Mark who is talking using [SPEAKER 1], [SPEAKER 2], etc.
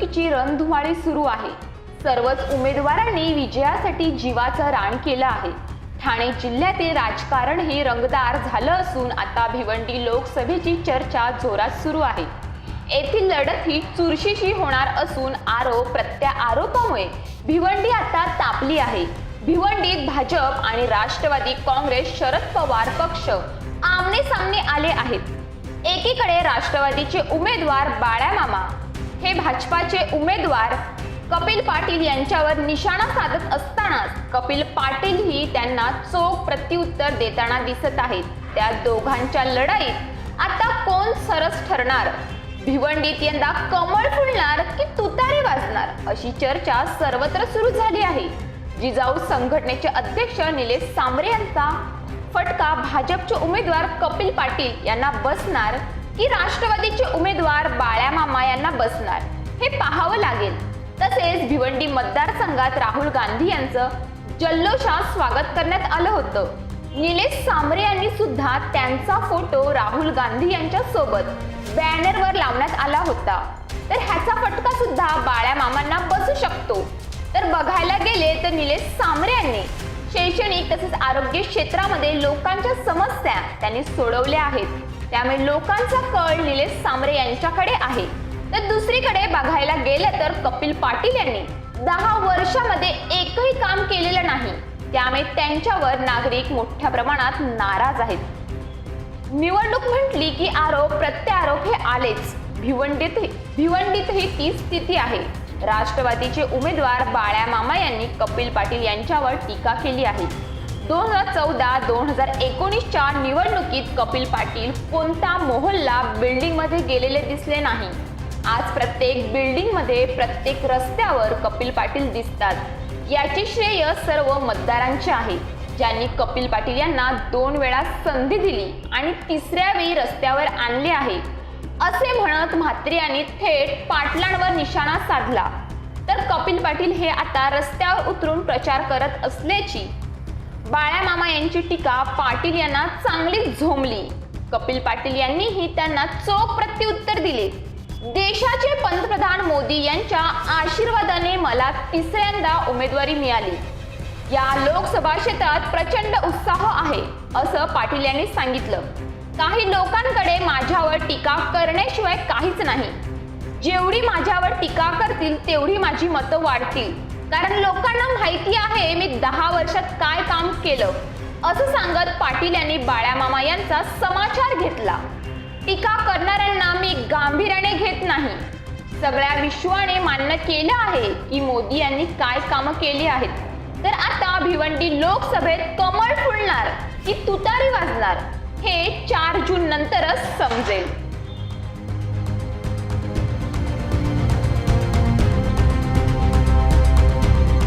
[SPEAKER 1] निवडणुकीची रणधुमाळी सुरू आहे. सर्वच उमेदवारांनी विजयासाठी जीवाचं रान केलं आहे. ठाणे जिल्ह्यातील राजकारण हे रंगदार झालं असून आता भिवंडी लोकसभेची चर्चा जोरात सुरू आहे. येथील लढत ही चुरशीशी होणार असून आरोप प्रत्यारोपामुळे भिवंडी आता तापली आहे. भिवंडीत भाजप आणि राष्ट्रवादी काँग्रेस शरद पवार पक्ष आमने सामने आले आहेत. एकीकडे राष्ट्रवादीचे उमेदवार बाळ्या हे भाजपाचे उमेदवार कपिल पाटील यांच्यावर निशाणा साधत असतानाच कपिल पाटील ही त्यांना चोख प्रत्युत्तर देताना दिसत आहेत. त्या दोघांच्या लढाईत आता कोण सरस ठरणार? भिवंडीत यंदा कमळ फुलणार की तुतारी वाजणार? अशी चर्चा सर्वत्र सुरू झाली आहे. जिजाऊ संघटनेचे अध्यक्ष निलेश सांबरे यांचा फटका भाजपचे उमेदवार कपिल पाटील यांना बसणार की राष्ट्रवादीचे उमेदवार बाळ्या मामा यांना बसणार. हे पाहावं लागेल. तसेच भिवंडी मतदारसंघात राहुल गांधी यांचं जल्लोषात स्वागत करण्यात आलं होतं. निलेश सांबरे यांनी सुद्धा त्यांचा फोटो राहुल गांधी यांच्या सोबत बॅनरवर लावण्यात आला होता. तर ह्याचा फटका सुद्धा बाळ्या मामांना बसू शकतो. तर बघायला गेले तर निलेश सांबरे यांनी शैक्षणिक तसेच आरोग्य क्षेत्रामध्ये लोकांच्या समस्या त्यांनी सोडवल्या आहेत. त्यामुळे लोकांचा कळ निलेश सांबरे यांच्याकडे आहे. तर दुसरीकडे बघायला गेलं तर कपिल पाटील यांनी दहा वर्षामध्ये एकही काम केलेलं नाही. त्यामुळे त्यांच्यावर नागरिक मोठ्या प्रमाणात नाराज आहेत. निवडणूक म्हटली की आरोप प्रत्यारोप हे आलेच. भिवंडीत भिवंडीतही ती स्थिती आहे. राष्ट्रवादीचे उमेदवार बाळ्या मामा यांनी कपिल पाटील यांच्यावर टीका केली आहे. दोन हजार चौदा दोन हजार एकोणीसच्या निवडणुकीत कपिल पाटील कोणता मोहल्ला बिल्डिंगमध्ये गेलेले दिसले नाही? आज प्रत्येक बिल्डिंगमध्ये प्रत्येक रस्त्यावर कपिल पाटील दिसतात. याचे श्रेय सर्व मतदारांचे आहे. ज्यांनी कपिल पाटील यांना दोन वेळा संधी दिली आणि तिसऱ्या वेळी रस्त्यावर आणले आहे. असे म्हणत म्हात्रे यांनी थेट पाटलांवर निशाणा साधला. तर कपिल पाटील हे आता रस्त्यावर उतरून प्रचार करत असल्याची बाळ्या मामा यांची टीका पाटील यांना चांगली झोंबली. कपिल पाटील यांनीही त्यांना चोख प्रत्युत्तर दिले. देशाचे पंतप्रधान मोदी यांच्या आशीर्वादाने मला तिसऱ्यांदा उमेदवारी मिळाली. या लोकसभा क्षेत्रात प्रचंड उत्साह आहे असं पाटील यांनी सांगितलं. काही लोकांकडे माझ्यावर टीका करण्याशिवाय काहीच नाही. जेवढी माझ्यावर टीका करतील तेवढी माझी मतं वाढतील. कारण लोकांना माहिती आहे मी दहा वर्षात काय काम केलं. असं सांगत पाटील यांनी बाळ्या मामा यांचा समाचार घेतला. टीका करणाऱ्यांना मी गांभीर्याने घेत नाही. सगळ्या विश्वाने मान्य केलं आहे की मोदी यांनी काय कामं केली आहेत. तर आता भिवंडी लोकसभेत कमळ फुलणार की तुतारी वाजणार हे चार जून नंतरच समजेल.